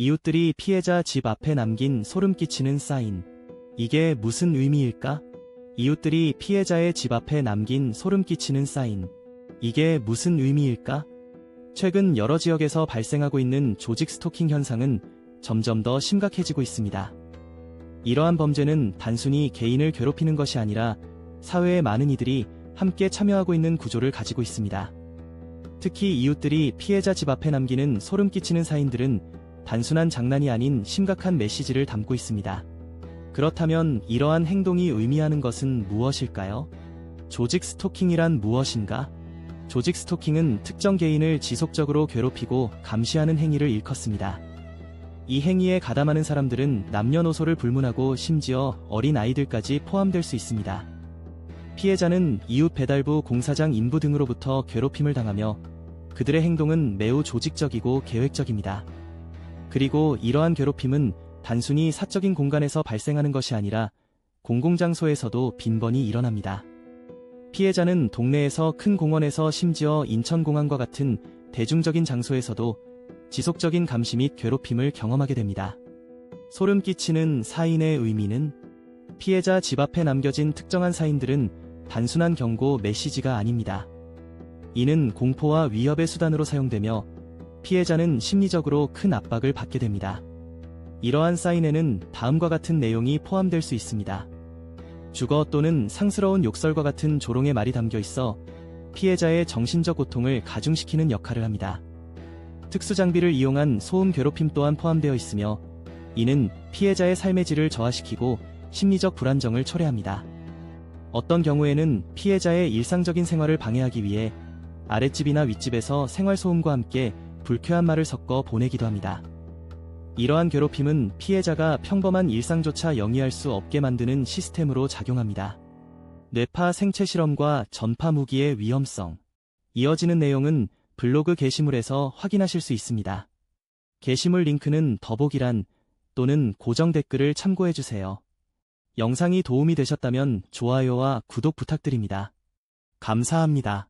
이웃들이 피해자 집 앞에 남긴 소름 끼치는 사인. 이게 무슨 의미일까? 이웃들이 피해자의 집 앞에 남긴 소름 끼치는 사인. 이게 무슨 의미일까? 최근 여러 지역에서 발생하고 있는 조직 스토킹 현상은 점점 더 심각해지고 있습니다. 이러한 범죄는 단순히 개인을 괴롭히는 것이 아니라 사회의 많은 이들이 함께 참여하고 있는 구조를 가지고 있습니다. 특히 이웃들이 피해자 집 앞에 남기는 소름 끼치는 사인들은 단순한 장난이 아닌 심각한 메시지를 담고 있습니다. 그렇다면 이러한 행동이 의미하는 것은 무엇일까요? 조직 스토킹이란 무엇인가? 조직 스토킹은 특정 개인을 지속적으로 괴롭히고 감시하는 행위를 일컫습니다. 이 행위에 가담하는 사람들은 남녀노소를 불문하고 심지어 어린 아이들까지 포함될 수 있습니다. 피해자는 이웃 배달부 공사장 인부 등으로부터 괴롭힘을 당하며 그들의 행동은 매우 조직적이고 계획적입니다. 그리고 이러한 괴롭힘은 단순히 사적인 공간에서 발생하는 것이 아니라 공공장소에서도 빈번히 일어납니다. 피해자는 동네에서 큰 공원에서 심지어 인천공항과 같은 대중적인 장소에서도 지속적인 감시 및 괴롭힘을 경험하게 됩니다. 소름 끼치는 사인의 의미는 피해자 집 앞에 남겨진 특정한 사인들은 단순한 경고 메시지가 아닙니다. 이는 공포와 위협의 수단으로 사용되며 피해자는 심리적으로 큰 압박을 받게 됩니다. 이러한 사인에는 다음과 같은 내용이 포함될 수 있습니다. 주거 또는 상스러운 욕설과 같은 조롱의 말이 담겨 있어 피해자의 정신적 고통을 가중시키는 역할을 합니다. 특수장비를 이용한 소음 괴롭힘 또한 포함되어 있으며 이는 피해자의 삶의 질을 저하시키고 심리적 불안정을 초래합니다. 어떤 경우에는 피해자의 일상적인 생활을 방해하기 위해 아랫집이나 윗집에서 생활소음과 함께 불쾌한 말을 섞어 보내기도 합니다. 이러한 괴롭힘은 피해자가 평범한 일상조차 영위할 수 없게 만드는 시스템으로 작용합니다. 뇌파 생체 실험과 전파 무기의 위험성. 이어지는 내용은 블로그 게시물에서 확인하실 수 있습니다. 게시물 링크는 더보기란 또는 고정 댓글을 참고해주세요. 영상이 도움이 되셨다면 좋아요와 구독 부탁드립니다. 감사합니다.